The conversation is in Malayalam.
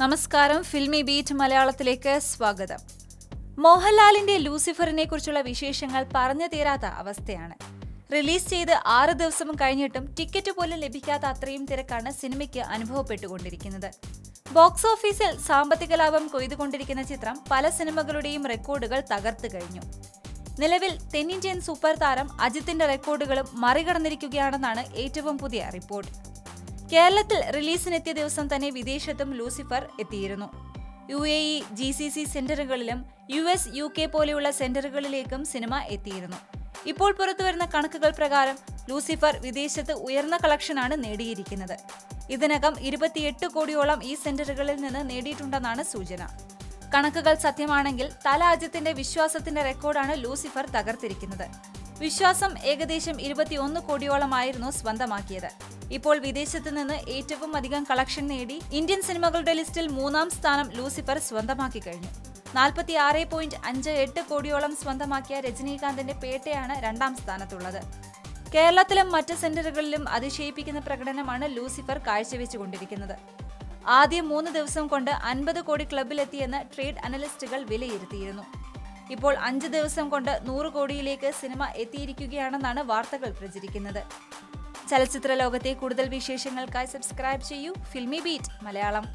നമസ്കാരം. ഫിൽമി ബീറ്റ് മലയാളത്തിലേക്ക് സ്വാഗതം. മോഹൻലാലിന്റെ ലൂസിഫറിനെ കുറിച്ചുള്ള വിശേഷങ്ങൾ പറഞ്ഞു തീരാത്ത അവസ്ഥയാണ്. റിലീസ് ചെയ്ത് ആറ് ദിവസം കഴിഞ്ഞിട്ടും ടിക്കറ്റ് പോലും ലഭിക്കാത്ത അത്രയും തിരക്കാണ് സിനിമയ്ക്ക് അനുഭവപ്പെട്ടുകൊണ്ടിരിക്കുന്നത്. ബോക്സ് ഓഫീസിൽ സാമ്പത്തിക ലാഭം കൊയ്തുകൊണ്ടിരിക്കുന്ന ചിത്രം പല സിനിമകളുടെയും റെക്കോർഡുകൾ തകർത്തു കഴിഞ്ഞു. നിലവിൽ തെന്നിന്ത്യൻ സൂപ്പർ താരം അജിത്തിന്റെ റെക്കോർഡുകളും മറികടന്നിരിക്കുകയാണെന്നാണ് ഏറ്റവും പുതിയ റിപ്പോർട്ട്. കേരളത്തിൽ റിലീസിനെത്തിയ ദിവസം തന്നെ വിദേശത്തും ലൂസിഫർ എത്തിയിരുന്നു. U A E G C C സെന്ററുകളിലും U S U K പോലെയുള്ള സെന്ററുകളിലേക്കും സിനിമ എത്തിയിരുന്നു. ഇപ്പോൾ പുറത്തുവരുന്ന കണക്കുകൾ പ്രകാരം ലൂസിഫർ വിദേശത്ത് ഉയർന്ന കളക്ഷനാണ് നേടിയിരിക്കുന്നത്. ഇതിനകം ഇരുപത്തിയെട്ട് കോടിയോളം ഈ സെന്ററുകളിൽ നിന്ന് നേടിയിട്ടുണ്ടെന്നാണ് സൂചന. കണക്കുകൾ സത്യമാണെങ്കിൽ തലാജ്യത്തിന്റെ വിശ്വാസത്തിന്റെ റെക്കോർഡാണ് ലൂസിഫർ തകർത്തിരിക്കുന്നത്. വിശ്വാസം ഏകദേശം ഇരുപത്തിയൊന്ന് കോടിയോളമായിരുന്നു സ്വന്തമാക്കിയത്. ഇപ്പോൾ വിദേശത്ത് നിന്ന് ഏറ്റവും അധികം കളക്ഷൻ നേടി ഇന്ത്യൻ സിനിമകളുടെ ലിസ്റ്റിൽ മൂന്നാം സ്ഥാനം ലൂസിഫർ സ്വന്തമാക്കി കഴിഞ്ഞു. നാൽപ്പത്തി ആറ് പോയിന്റ് അഞ്ച് എട്ട് കോടിയോളം സ്വന്തമാക്കിയ രജനീകാന്തിന്റെ പേട്ടയാണ് രണ്ടാം സ്ഥാനത്തുള്ളത്. കേരളത്തിലും മറ്റ് സെന്ററുകളിലും അതിശയിപ്പിക്കുന്ന പ്രകടനമാണ് ലൂസിഫർ കാഴ്ചവെച്ചുകൊണ്ടിരിക്കുന്നത്. ആദ്യം മൂന്ന് ദിവസം കൊണ്ട് അൻപത് കോടി ക്ലബിലെത്തിയെന്ന് ട്രേഡ് അനലിസ്റ്റുകൾ വിലയിരുത്തിയിരുന്നു. ഇപ്പോൾ അഞ്ച് ദിവസം കൊണ്ട് നൂറ് കോടിയിലേക്ക് സിനിമ എത്തിയിരിക്കുകയാണെന്നാണ് വാർത്തകൾ പ്രചരിക്കുന്നത്. ചലച്ചിത്ര ലോകത്തെ കൂടുതൽ വിശേഷങ്ങൾക്കായി സബ്സ്ക്രൈബ് ചെയ്യൂ ഫിൽമി ബീറ്റ് മലയാളം.